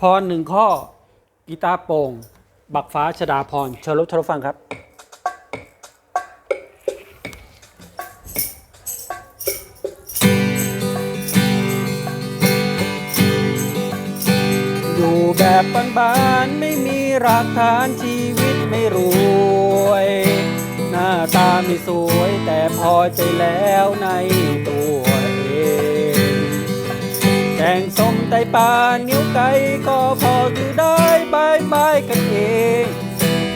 พรหนึ่งข้อกีตาร์โปร่ง บักฟ้าชดาพรเชิญรับชมรับฟังครับอยู่แบบบ้านๆไม่มีรากฐานชีวิตไม่รวย หน้าตาไม่สวยแต่พอใจแล้วในตัว งแกงส้มไตปลาเนิ้วไก่ก็พออยู่ได้บายบายกันเอง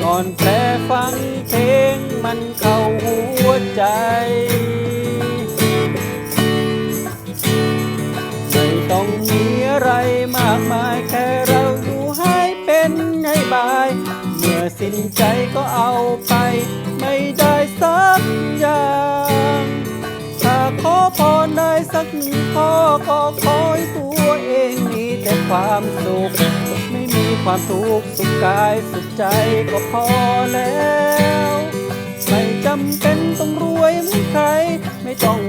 ก่อนแปลฟังเพลงมันเข้าหัวใจไม่ต้องมีอะไรมากมายแค่เราอยู่ให้เป็นให้บาย เมื่อสิ้นใจก็เอาไป ไม่ได้สักอย่าง พรได้สักหนึ่งข้อก็ขอให้ตัวเองมีแต่ความสุข ไม่มีความทุกข์สุขกายสุขใจก็พอแล้ว ไม่จำเป็นต้องรวยเหมือนใคร ไม่ต้อง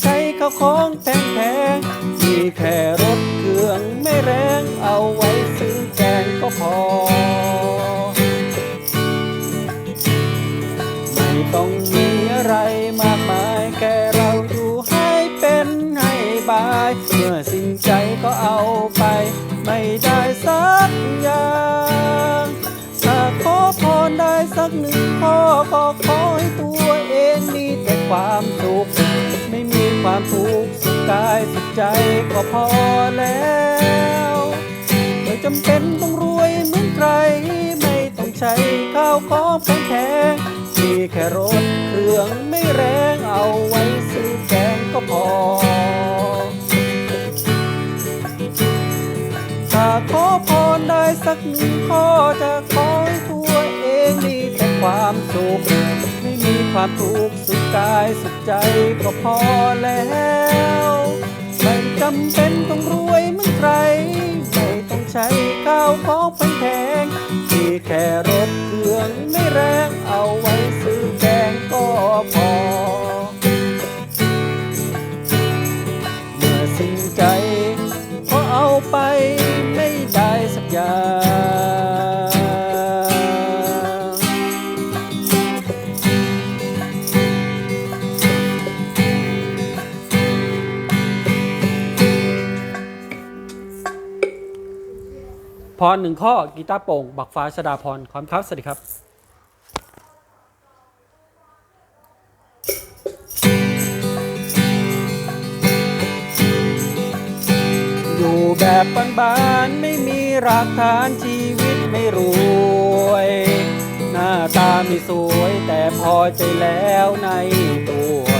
ใช้ข้าวของแพงๆมีแค่รถเครื่องไม่แรงเอาไว้ซื้อแกงก็พอ ไม่ต้องมีอะไรมากมาย ไป ไม่ได้สักอย่างถ้าขอพรได้สักหนึ่งข้อก็ขอให้ตัวเองมีแต่ความสุข ไม่มีความทุกข์สุขกายสุขใจก็พอแล้วไม่จำเป็นต้องรวยเหมือนใคร ไม่ต้องใช้ข้าวของแพงๆมีแค่รถ ขอพรได้สักหนึ่งข้อจะขอให้ตัวเองมีแต่ความสุข ไม่มีความทุกข์สุขกายสุขใจก็พอแล้วไม่จำเป็นต้องรวยเหมือนใคร ไม่ต้องใช้ข้าวของแพงๆมีแค่รถเครื่องไม่แรงเอาไว้ซื้อแกงก็พอ เมื่อสิ้นใจก็เอาไป พรหนึ่งข้อกีตาร์โป่ง บักฟ้าชดาพรความครับ สวัสดีครับ อยู่แบบบ้านๆไม่มีรากฐานชีวิตไม่รวย หน้าตาไม่สวยแต่พอใจแล้วในตัว